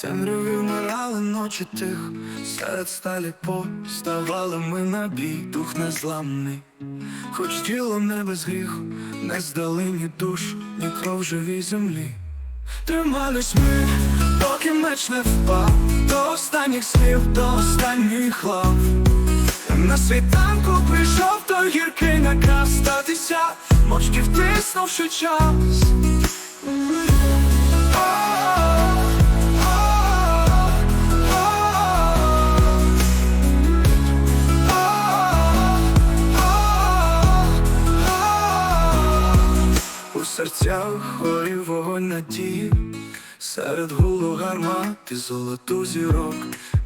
темряві вмирали ночі тих, серед сталі поставали ми на бій, дух незламний, хоч тіло не без гріху, не здали ні душ, ні кров живій землі. Тримались ми, поки меч не впав, до останніх слів, до останніх лав. На світанку прийшов той гіркий наказ статися, мовчки втиснувши час. Серцях горів вогонь надії, серед гулу гармат і золоту зірок.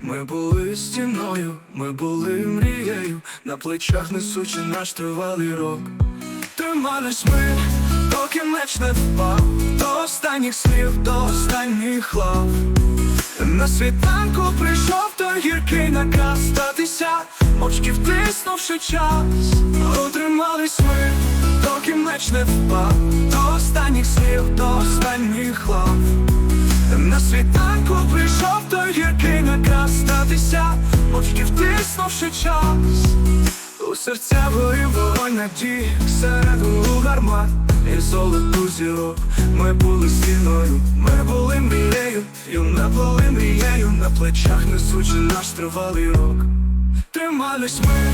Ми були стіною, ми були мрією, на плечах несучи наш тривалий рок. Тримались ми, доки меч не впав, до останніх слів, до останніх лав. На світанку прийшов той гіркий наказ статися, мовчки втиснувши час, Утримались ми, доки меч не впав, до останніх слів, до останніх лав. На світанку прийшов той гіркий наказ статися, мовчки втиснувши час. У серця вогонь надії, серед гулу гармат і золоту зірок. Ми були стіною, ми були мрією, юна були мрією, на плечах несучи наш тривалий рок. Тримались ми,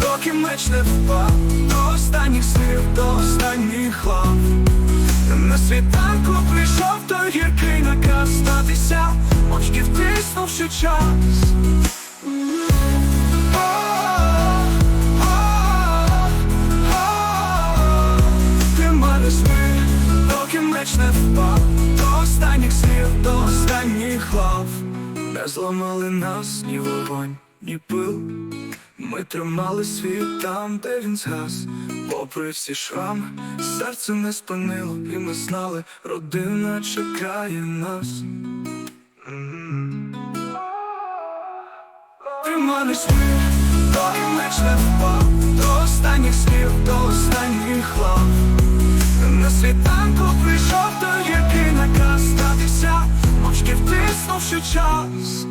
доки меч не впав, до останніх слів, до останніх лав. На світанку прийшов той гіркий наказ статися, мовчки втиснувши час. Тримались ми, доки меч не впав, до останніх слів, до останніх лав. Не зламали нас ні вогонь, ні пил. Ми тримали світ там, де він згас, попри всі шрами, серце не спинило, і ми знали, родина чекає нас. М. Тримались ми, доки меч не впав, до останніх слів, до останніх лав. На світанку прийшов той гіркий наказ статися, мовчки втиснувши час.